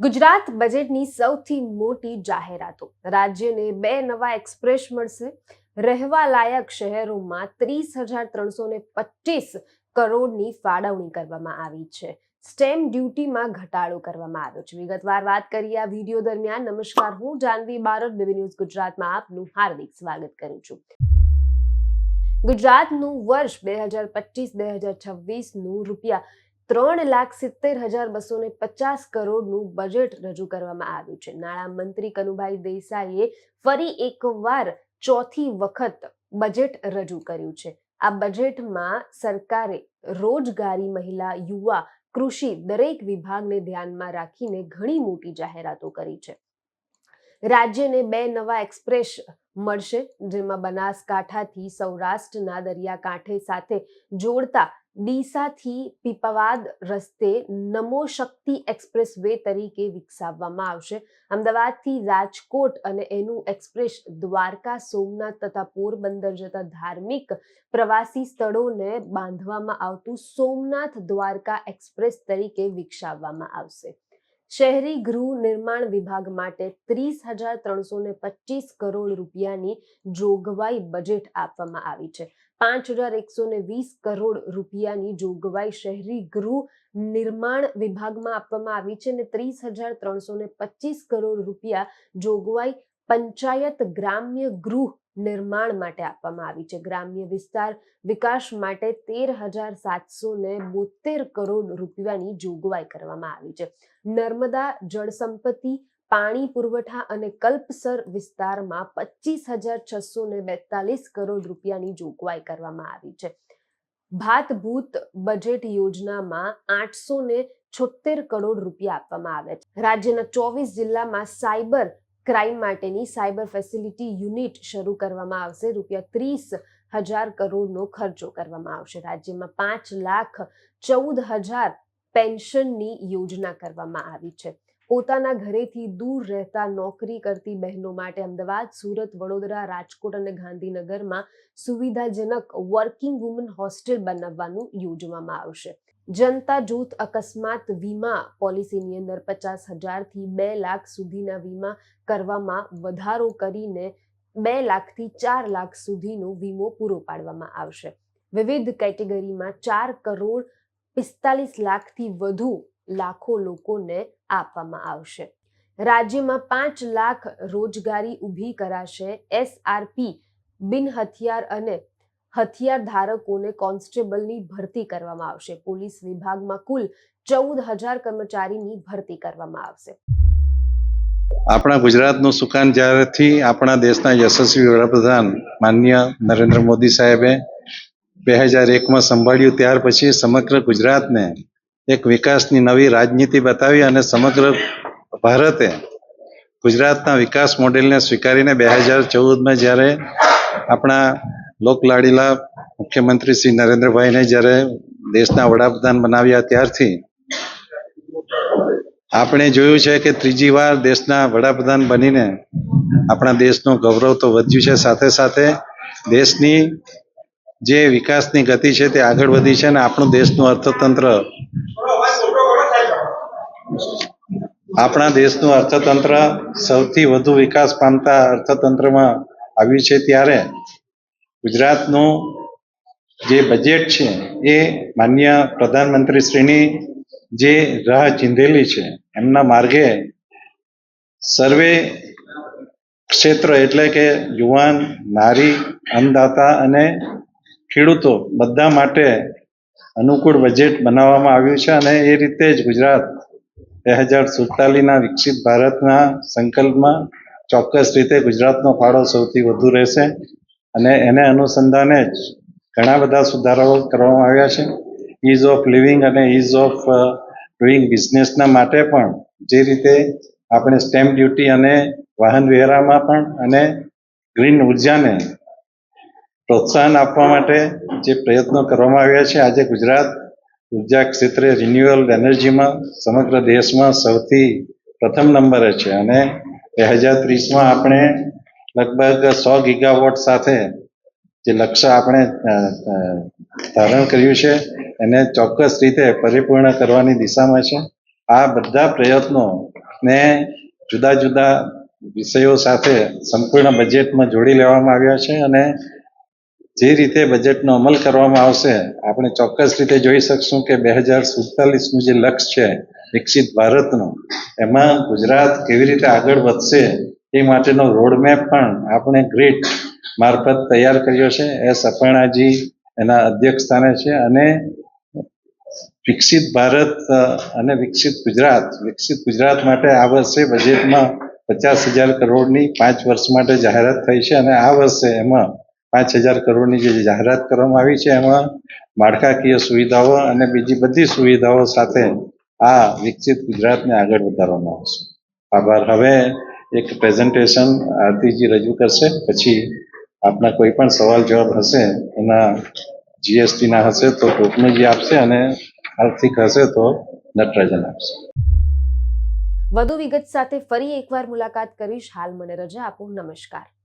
ગુજરાત બજેટની સૌથી મોટી જાહેરાતો. રાજ્યને બે નવા એક્સપ્રેસ મળશે. રહેવા લાયક શહેરોમાં ત્રીસ હજાર ત્રણસો ને પચીસ કરોડની ફાળવણી કરવામાં આવી છે. સ્ટેમ્પ ડ્યુટીમાં ઘટાડો કરવામાં આવ્યો છે. વિગતવાર વાત કરીએ આ વીડિયો દરમિયાન. નમસ્કાર, હું જાનવી બારોટ બીબી ન્યૂઝ ગુજરાતમાં આપનું હાર્દિક સ્વાગત કરું છું. ગુજરાતનું વર્ષ બે હજાર પચીસ, બે હજાર છવ્વીસનું રૂપિયા ત્રણ લાખ સિત્તેર હજાર બસો ને પચાસ કરોડનું બજેટ રજૂ કરવામાં આવ્યું છે. નાણામંત્રી કનુભાઈ દેસાઈએ ફરી એકવાર ચોથી વખત બજેટ રજૂ કર્યું છે. આ બજેટમાં સરકારે રોજગારી મહિલા, યુવા, કૃષિ દરેક વિભાગને ધ્યાનમાં રાખીને ઘણી મોટી જાહેરાતો કરી છે. રાજ્યને બે નવા એક્સપ્રેસ મળશે, જેમાં બનાસકાંઠાથી સૌરાષ્ટ્રના દરિયાકાંઠે સાથે જોડતા ડીસાથી પીપાવાદ રસ્તે નમો શક્તિ એક્સપ્રેસ વે તરીકે વિકસાવવામાં આવશે. અમદાવાદથી રાજકોટ અને એનું એક્સપ્રેસ દ્વારકા, સોમનાથ તથા પોરબંદર જતા ધાર્મિક પ્રવાસી સ્થળોને બાંધવામાં આવતું સોમનાથ દ્વારકા એક્સપ્રેસ તરીકે વિકસાવવામાં આવશે. શહેરી ગૃહ નિર્માણ વિભાગ માટે ત્રીસ હજાર ત્રણસો ને પચીસ કરોડ રૂપિયાની જોગવાઈ બજેટ આપવામાં આવી છે. પાંચ હજાર એકસો ને વીસ કરોડ રૂપિયાની જોગવાઈ શહેરી ગૃહ નિર્માણ વિભાગમાં આપવામાં આવી છે અને ત્રીસ હજાર ત્રણસો ને પચીસ કરોડ રૂપિયા જોગવાઈ પંચાયત ગ્રામ્ય ગૃહ નિર્માણ માટે આપવામાં આવી છે. ગ્રામ્ય વિસ્તાર વિકાસ માટે તેર હજાર સાતસો ને બોતેર કરોડ રૂપિયાની જોગવાઈ કરવામાં આવી છે. નર્મદા જળ સંપત્તિ પાણી પુરવઠા અને કલ્પસર વિસ્તારમાં પચીસ હજાર છસો ને બેતાલીસ કરોડ રૂપિયાની જોગવાઈ કરવામાં આવી છે. ભાતભૂત બજેટ યોજનામાં આઠસો ને છોતેર કરોડ રૂપિયા આપવામાં આવ્યા છે. રાજ્યના ચોવીસ જિલ્લામાં સાયબર ક્રાઇમ માટેની સાયબર ફેસિલિટી યુનિટ શરૂ કરવામાં આવશે. રૂપિયા ત્રીસ હજાર કરોડનો ખર્ચો કરવામાં આવશે. રાજ્યમાં પાંચ લાખ ચૌદ હજાર પેન્શનની યોજના કરવામાં આવી છે. પોતાના ઘરેથી દૂર રહેતા નોકરી કરતી બહેનો માટે અમદાવાદ, સુરત, વડોદરા, રાજકોટ અને ગાંધીનગરમાં સુવિધાજનક વર્કિંગ વુમન હોસ્ટેલ બનાવવાનું યોજવામાં આવશે. જનતા જૂથ અકસ્માત વીમા પોલિસીની અંદર પચાસ હજારથી બે લાખ સુધીના વીમા કરવામાં વધારો કરીને બે લાખથી ચાર લાખ સુધીનો વીમો પૂરો પાડવામાં આવશે. વિવિધ કેટેગરીમાં ચાર કરોડ પિસ્તાલીસ લાખથી વધુ લાખો લોકોને આપવામાં આવશે. રાજ્યમાં પાંચ લાખ રોજગારી ઊભી કરાશે એસઆરપી બિન હથિયાર અને હથિયાર ધારકોને કોન્સ્ટેબલની ભરતી કરવામાં આવશે. પોલીસ વિભાગમાં કુલ ચૌદ હજાર કર્મચારીની ભરતી કરવામાં આવશે. આપણા ગુજરાતનું સુકાન જ્યારથી આપણા દેશના યશસ્વી વડાપ્રધાન માન્ય નરેન્દ્ર મોદી સાહેબે બે હજાર એકમાં સંભાળ્યું, ત્યાર પછી સમગ્ર ગુજરાતને એક વિકાસની નવી રાજનીતિ બતાવી અને સમગ્ર ભારતે ગુજરાતના વિકાસ મોડેલને સ્વીકારીને બે હજાર ચૌદમાં જ્યારે આપણા લોકલાડીલા મુખ્યમંત્રી શ્રી નરેન્દ્રભાઈને જ્યારે દેશના વડાપ્રધાન બનાવ્યા ત્યારથી આપણે જોયું છે કે ત્રીજી વાર દેશના વડાપ્રધાન બનીને આપણા દેશનું ગૌરવ તો વધ્યું છે. સાથે સાથે દેશની જે વિકાસની ગતિ છે તે આગળ વધી છે અને આપણું દેશનું અર્થતંત્ર આપણા દેશનું અર્થતંત્ર સૌથી વધુ વિકાસ પામતા અર્થતંત્રમાં આવ્યું છે ત્યારે ગુજરાતનું જે બજેટ છે એ માન્ય પ્રધાનમંત્રી શ્રીની જે રાહ ચીંધેલી છે, એમના માર્ગે સર્વે ક્ષેત્ર એટલે કે યુવાન, નારી, અન્નદાતા અને ખેડૂતો બધા માટે અનુકૂળ બજેટ બનાવવામાં આવ્યું છે અને એ રીતે જ ગુજરાત બે હજાર સુડતાલીસના વિકસિત ભારતના સંકલ્પમાં ચોક્કસ રીતે ગુજરાતનો ફાળો સૌથી વધુ રહેશે. અને એને અનુસંધાને જ ઘણા બધા સુધારાઓ કરવામાં આવ્યા છે. ઇઝ ઓફ લિવિંગ અને ઇઝ ઓફ ડુઈંગ બિઝનેસના માટે પણ જે રીતે આપણે સ્ટેમ્પ ડ્યુટી અને વાહન વેરામાં પણ અને ગ્રીન ઉર્જાને પ્રોત્સાહન આપવા માટે જે પ્રયત્નો કરવામાં આવ્યા છે. આજે ગુજરાત ઊર્જા ક્ષેત્રે રિન્યુઅલ એનર્જીમાં સમગ્ર દેશમાં સૌથી પ્રથમ નંબરે છે અને બે હજાર ત્રીસમાં આપણે લગભગ સો ગીગાવોટ સાથે જે લક્ષ્ય આપણે ધારણ કર્યું છે, એને ચોક્કસ રીતે પરિપૂર્ણ કરવાની દિશામાં છે. આ બધા પ્રયત્નો ને જુદા જુદા વિષયો સાથે સંપૂર્ણ બજેટમાં જોડી લેવામાં આવ્યા છે અને જે રીતે બજેટનો અમલ કરવામાં આવશે, આપણે ચોક્કસ રીતે જોઈ શકશું કે બે હજાર સુડતાલીસનું જે લક્ષ્ય છે, વિકસિત ભારતનું, એમાં ગુજરાત કેવી રીતે આગળ વધશે એ માટેનો રોડમેપ પણ આપણે ગ્રેટ મારફત તૈયાર કર્યો છે. એસ અપર્ણાજી એના અધ્યક્ષ સ્થાને છે અને વિકસિત ભારત અને વિકસિત ગુજરાત વિકસિત ગુજરાત માટે આ વર્ષે બજેટમાં પચાસ હજાર કરોડની પાંચ વર્ષ માટે જાહેરાત થઈ છે અને આ વર્ષે એમાં પાંચ હજાર કરોડની જે જાહેરાત કરવામાં આવી છે એમાં માળખાકીય સુવિધાઓ અને બીજી બધી સુવિધાઓ સાથે આ વિકસિત ગુજરાતને આગળ વધારવામાં આવશે. આભાર. હવે એક પ્રેઝન્ટેશન આરતીજી રજૂ કરશે. પછી આપના કોઈ પણ સવાલ જવાબ હશે, એના જીએસટી ના હશે, તો ટોકનુજી આપશે અને આર્થિક હશે તો નટરાજન આપશે. વધુ વિગત સાથે ફરી એકવાર મુલાકાત કરીશ. હાલ મને રજા આપો. નમસ્કાર.